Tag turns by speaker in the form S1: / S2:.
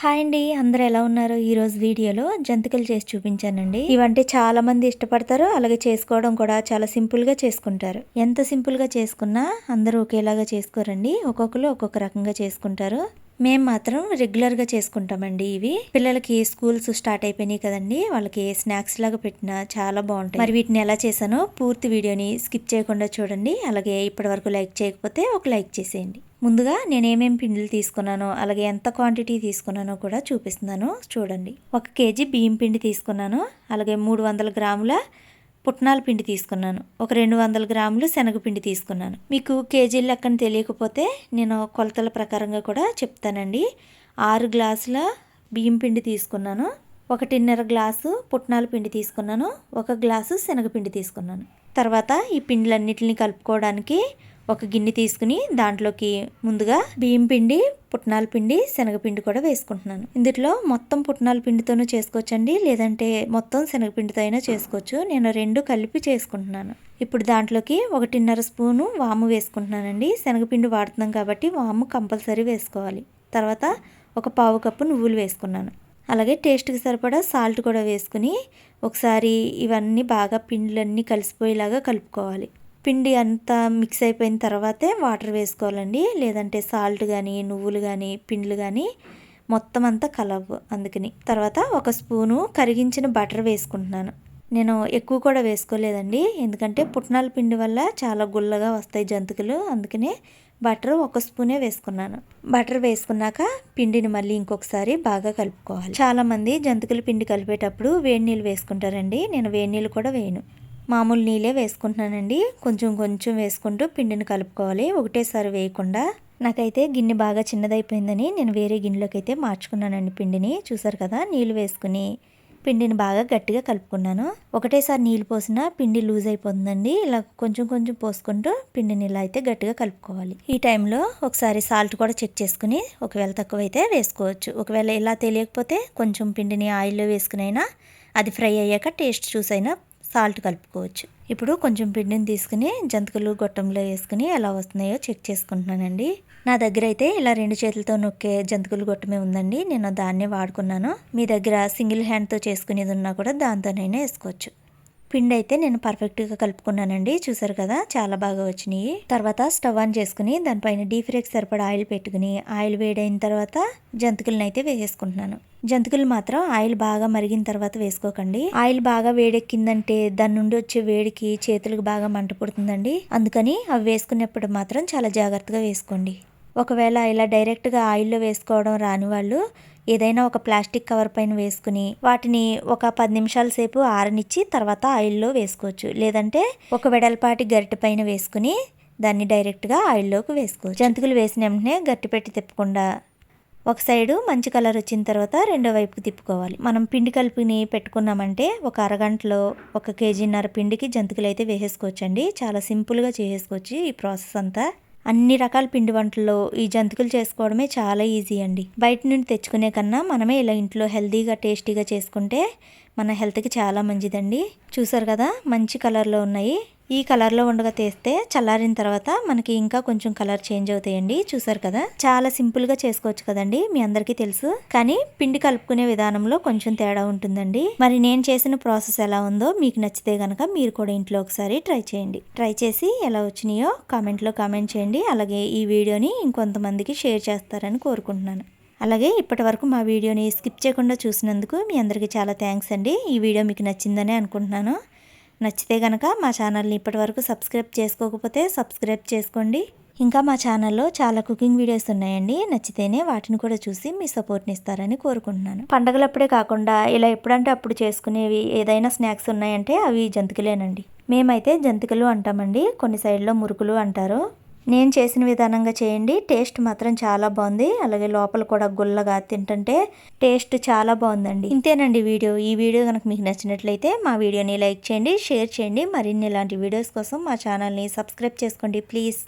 S1: Hi అండి అందరు ఎలా ఉన్నారు? ఈరోజు వీడియోలో జంతికలు చేసి చూపించానండి. ఇవంటే చాలా మంది ఇష్టపడతారు అలాగే చేసుకోవడం కూడా చాలా సింపుల్గా చేసుకుంటారు. ఎంత సింపుల్గా చేసుకున్నా అందరూ ఒకేలాగా చేసుకోరండి. ఒక్కొక్కరు ఒక్కొక్క రకంగా చేసుకుంటారు. మేము మాత్రం రెగ్యులర్గా చేసుకుంటామండి ఇవి. పిల్లలకి స్కూల్స్ స్టార్ట్ అయిపోయినాయి కదండి వాళ్ళకి స్నాక్స్ లాగా పెట్టినా చాలా బాగుంటాయి. మరి వీటిని ఎలా చేశానో పూర్తి వీడియోని స్కిప్ చేయకుండా చూడండి. అలాగే ఇప్పటి వరకు లైక్ చేయకపోతే ఒక లైక్ చేసేయండి. ముందుగా నేను ఏమేమి పిండిలు తీసుకున్నానో అలాగే ఎంత క్వాంటిటీ తీసుకున్నానో కూడా చూపిస్తున్నాను. చూడండి. ఒక కేజీ బియ్యం పిండి తీసుకున్నాను. అలాగే మూడు వందల గ్రాముల పుట్నాల పిండి తీసుకున్నాను. ఒక రెండు వందల గ్రాములు శనగపిండి తీసుకున్నాను. మీకు కేజీల లెక్కన తెలియకపోతే నేను కొలతల ప్రకారంగా కూడా చెప్తానండి. ఆరు గ్లాసుల బియ్యం పిండి తీసుకున్నాను. ఒకటిన్నర గ్లాసు పుట్నాల పిండి తీసుకున్నాను. ఒక గ్లాసు శనగపిండి తీసుకున్నాను. తర్వాత ఈ పిండిలన్నిటిని కలుపుకోవడానికి ఒక గిన్నె తీసుకుని దాంట్లోకి ముందుగా బియ్యం పిండి పుట్నాల పిండి శనగపిండి కూడా వేసుకుంటున్నాను. ఇందులో మొత్తం పుట్నాల పిండితోనూ చేసుకోవచ్చండి లేదంటే మొత్తం శనగపిండితో అయినా చేసుకోవచ్చు. నేను రెండు కలిపి చేసుకుంటున్నాను. ఇప్పుడు దాంట్లోకి ఒకటిన్నర స్పూను వాము వేసుకుంటున్నానండి. శనగపిండి వాడుతున్నాం కాబట్టి వాము కంపల్సరీ వేసుకోవాలి. తర్వాత ఒక పావు కప్పు నువ్వులు వేసుకున్నాను. అలాగే టేస్ట్కి సరిపడా సాల్ట్ కూడా వేసుకుని ఒకసారి ఇవన్నీ బాగా పిండిలన్నీ కలిసిపోయేలాగా కలుపుకోవాలి. పిండి అంతా మిక్స్ అయిపోయిన తర్వాతే వాటర్ వేసుకోవాలండి. లేదంటే సాల్ట్ కానీ నువ్వులు కానీ పిండిలు కానీ మొత్తం అంతా కలవు అందుకని. తర్వాత ఒక స్పూను కరిగించిన బటర్ వేసుకుంటున్నాను. నేను ఎక్కువ కూడా వేసుకోలేదండి. ఎందుకంటే పుట్నాల పిండి వల్ల చాలా గుల్లగా వస్తాయి జంతికలు. అందుకనే బటర్ ఒక స్పూనే వేసుకున్నాను. బటర్ వేసుకున్నాక పిండిని మళ్ళీ ఇంకొకసారి బాగా కలుపుకోవాలి. చాలామంది జంతికల పిండి కలిపేటప్పుడు వేడి నీళ్ళు వేసుకుంటారండి. నేను వేడి నీళ్ళు కూడా వేయను. మామూలు నీళ్ళే వేసుకుంటున్నానండి. కొంచెం కొంచెం వేసుకుంటూ పిండిని కలుపుకోవాలి. ఒకటేసారి వేయకుండా. నాకైతే గిన్నె బాగా చిన్నదైపోయిందని నేను వేరే గిన్నెలోకి అయితే మార్చుకున్నానండి పిండిని. చూసారు కదా నీళ్ళు వేసుకుని పిండిని బాగా గట్టిగా కలుపుకున్నాను. ఒకటేసారి నీళ్ళు పోసినా పిండి లూజ్ అయిపోతుందండి. ఇలా కొంచెం కొంచెం పోసుకుంటూ పిండిని ఇలా అయితే గట్టిగా కలుపుకోవాలి. ఈ టైంలో ఒకసారి సాల్ట్ కూడా చెక్ చేసుకుని ఒకవేళ తక్కువైతే వేసుకోవచ్చు. ఒకవేళ ఇలా తెలియకపోతే కొంచెం పిండిని ఆయిల్లో వేసుకునైనా అది ఫ్రై అయ్యాక టేస్ట్ చూసైనా సాల్ట్ కలుపుకోవచ్చు. ఇప్పుడు కొంచెం పిండిని తీసుకుని జంతికలు గొట్టంలో వేసుకుని ఎలా వస్తున్నాయో చెక్ చేసుకుంటున్నానండి. నా దగ్గర అయితే ఇలా రెండు చేతులతో నొక్కే జంతికలు గొట్టమే ఉందండి. నేను దాన్నే వాడుకున్నాను. మీ దగ్గర సింగిల్ హ్యాండ్తో చేసుకునేది ఉన్నా కూడా దాంతోనైనా వేసుకోవచ్చు. పిండి అయితే నేను పర్ఫెక్ట్గా కలుపుకున్నానండి. చూసారు కదా చాలా బాగా వచ్చినాయి. తర్వాత స్టవ్ ఆన్ చేసుకుని దానిపైన డీప్ ఫ్రైకి సరిపడా ఆయిల్ పెట్టుకుని ఆయిల్ వేడైన తర్వాత జంతికలను అయితే వేసేసుకుంటున్నాను. జంతికలు మాత్రం ఆయిల్ బాగా మరిగిన తర్వాత వేసుకోకండి. ఆయిల్ బాగా వేడెక్కిందంటే దాని నుండి వచ్చే వేడికి చేతులకు బాగా మంట పుడుతుందండి. అందుకని అవి వేసుకునేప్పుడు మాత్రం చాలా జాగ్రత్తగా వేసుకోండి. ఒకవేళ ఇలా డైరెక్ట్గా ఆయిల్లో వేసుకోవడం రాని వాళ్ళు ఏదైనా ఒక ప్లాస్టిక్ కవర్ పైన వేసుకుని వాటిని ఒక పది నిమిషాల సేపు ఆరనిచ్చి తర్వాత ఆయిల్లో వేసుకోవచ్చు. లేదంటే ఒక వెడల్పాటి గరిటె పైన వేసుకుని దాన్ని డైరెక్ట్గా ఆయిల్లోకి వేసుకోవచ్చు. జంతికలు వేసిన వెంటనే గట్టి పెట్టి తిప్పకుండా ఒక సైడు మంచి కలర్ వచ్చిన తర్వాత రెండో వైపుకి తిప్పుకోవాలి. మనం పిండి కలిపిని పెట్టుకున్నామంటే ఒక అరగంటలో ఒక కేజీన్నర పిండికి జంతికలు అయితే వేసేసుకోవచ్చండి. చాలా సింపుల్గా చేసేసుకోవచ్చు ఈ ప్రాసెస్ అంతా. అన్ని రకాల పిండి వంటల్లో ఈ జంతికలు చేసుకోవడమే చాలా ఈజీ అండి. బయట నుండి తెచ్చుకునే కన్నా మనమే ఇలా ఇంట్లో హెల్తీగా టేస్టీగా చేసుకుంటే మన హెల్త్కి చాలా మంచిదండి. చూసారు కదా మంచి కలర్లో ఉన్నాయి. ఈ కలర్లో ఉండగా తీస్తే చల్లారిన తర్వాత మనకి ఇంకా కొంచెం కలర్ చేంజ్ అవుతాయండి. చూసారు కదా? చాలా సింపుల్గా చేసుకోవచ్చు కదండి మీ అందరికీ తెలుసు. కానీ పిండి కలుపుకునే విధానంలో కొంచెం తేడా ఉంటుందండి. మరి నేను చేసిన ప్రాసెస్ ఎలా ఉందో మీకు నచ్చితే కనుక మీరు కూడా ఇంట్లో ఒకసారి ట్రై చేయండి. ట్రై చేసి ఎలా వచ్చినాయో కామెంట్లో కామెంట్ చేయండి. అలాగే ఈ వీడియోని ఇంకొంతమందికి షేర్ చేస్తారని కోరుకుంటున్నాను. అలాగే ఇప్పటి వరకు మా వీడియోని స్కిప్ చేయకుండా చూసినందుకు మీ అందరికీ చాలా థ్యాంక్స్ అండి. ఈ వీడియో మీకు నచ్చిందని అనుకుంటున్నాను. నచ్చితే కనుక మా ఛానల్ని ఇప్పటివరకు సబ్స్క్రైబ్ చేసుకోకపోతే సబ్స్క్రైబ్ చేసుకోండి. ఇంకా మా ఛానల్లో చాలా కుకింగ్ వీడియోస్ ఉన్నాయండి. నచ్చితేనే వాటిని కూడా చూసి మీ సపోర్ట్ని ఇస్తారని కోరుకుంటున్నాను. పండగలప్పుడే కాకుండా ఇలా ఎప్పుడంటే అప్పుడు చేసుకునేవి ఏదైనా స్నాక్స్ ఉన్నాయంటే అవి జంతికలేనండి. మేమైతే జంతికలు అంటామండి. కొన్ని సైడ్లో మురుకులు అంటారు. నేను చేసిన విధానంగా చేయండి. టేస్ట్ మాత్రం చాలా బాగుంది. అలాగే లోపల కూడా గుల్లగా తింటుంటే టేస్ట్ చాలా బాగుందండి. ఇంతేనండి వీడియో. ఈ వీడియో కనుక మీకు నచ్చినట్లయితే మా వీడియోని లైక్ చేయండి షేర్ చేయండి. మరిన్ని ఇలాంటి వీడియోస్ కోసం మా ఛానల్ని సబ్స్క్రైబ్ చేసుకోండి ప్లీజ్.